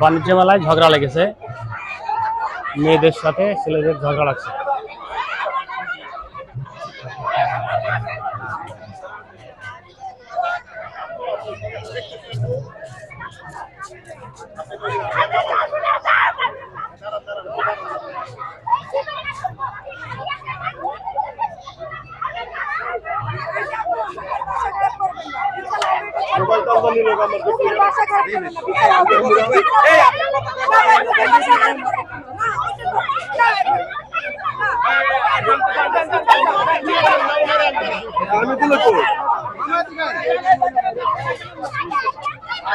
বাণিজ্য মেলায় ঝগড়া লেগেছে। মেয়েদের সাথে ছেলেদের ঝগড়া লাগছে মোবাইল টাল বানিয়ে লোক আমার আমি তো ওই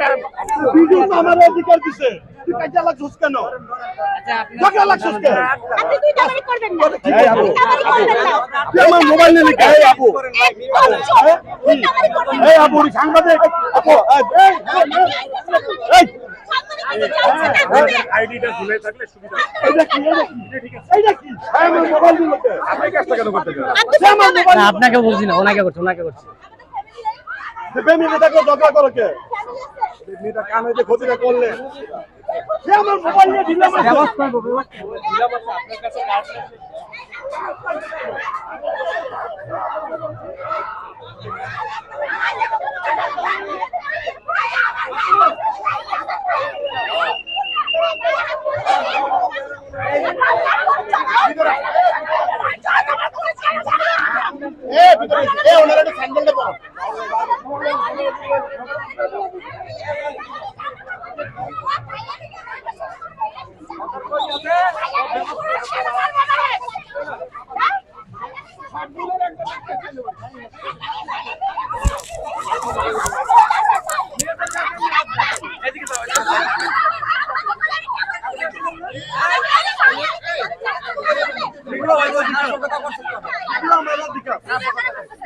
তুই? ভিডিও তো আমার অধিকার দিছে। তুই কাজে লাগছিস কেন? ঝগড়া লাগছিস কেন? আপনি দাবারি করবেন না। এই আপু, দাবারি করবেন না। তুই আমার মোবাইল কেন? এই আপু না। এই আপু উনি সাংবাদিক। আপু এই, এই, এই, আইডিটা ঝুলে থাকলে সুবিধা এইটা কি এইটা কি এইটা কি এই আমার মোবাইল দিল আপনি কাজটা কেন করতে গেলেন সে আমার মোবাইল না। আপনাকে বলছি না ওনাকে করছে ওনাকে করছে। ফ্যামিলি থাকলে ঝগড়া করো কে? মেয়েটা কানে যে ক্ষতিটা করলে। সে আমার মোবাইল নিয়ে দিলাম এ ভিতরে এ ওনার একটা স্যান্ডেলটা পরো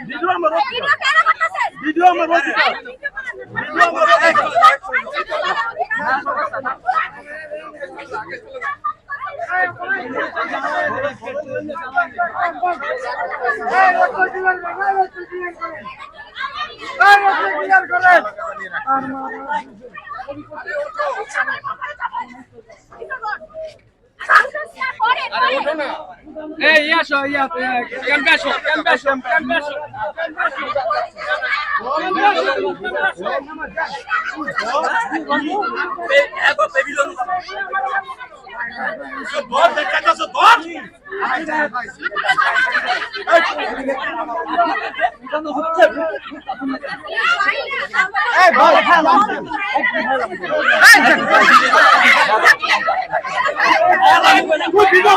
ভিডিও আমার ভিডিও আমার ভিডিও আমার অধিকার ভিডিও আমার অধিকার এই এই আসো ইয়া ক্যাম্পে আসো ক্যাম্পে আসো ক্যাম্পে আসো ধর দেখা যাচ্ছে ধর এই ধর খেলা তুই ভিডিও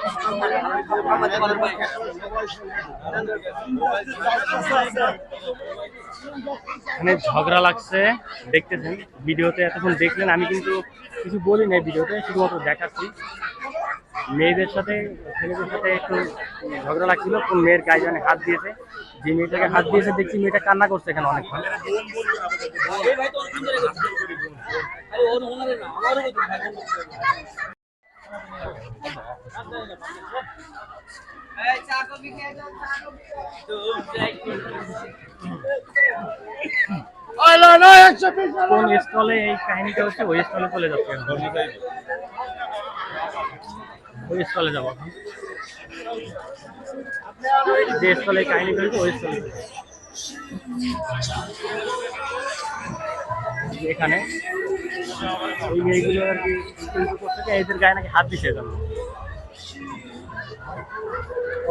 এখানে ঝগড়া লাগছে, দেখতেছেন, ভিডিওতে এতক্ষণ দেখলেন, আমি কিন্তু কিছু বলি নাই ভিডিওতে, শুধুমাত্র দেখাচ্ছি। মেয়েদের সাথে, ছেলেদের সাথে একটু ঝগড়া লাগছিল, কোন মেয়ের গায়ে জানে হাত দিয়েছে, যে মেয়েটাকে হাত দিয়েছে, দেখছি মেয়েটা কান্না করছে এখানে অনেকক্ষণ কোন স্টলে এই কাহিনীটা হচ্ছে, ওই স্টলে চলে যাচ্ছে। ওই স্টলে যাব যে স্টলে কাহিনী হয়েছে, ওই স্টলে এখানে ওই মেয়েগুলো আর কি এদের গায়ে নাকি হাত এজন্য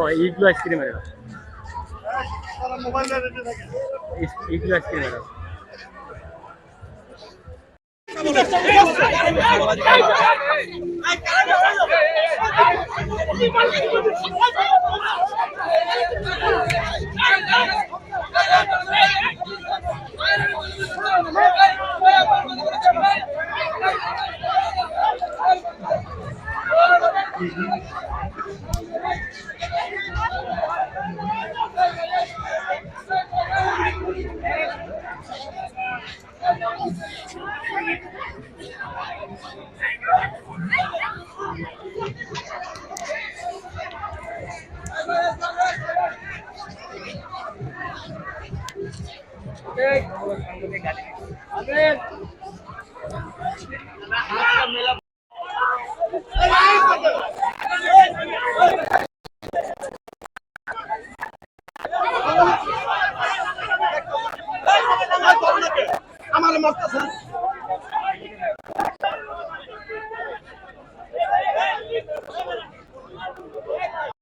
ও এইগুলো আইসক্রিমের এইগুলো আইসক্রিমের আমার মারতেছে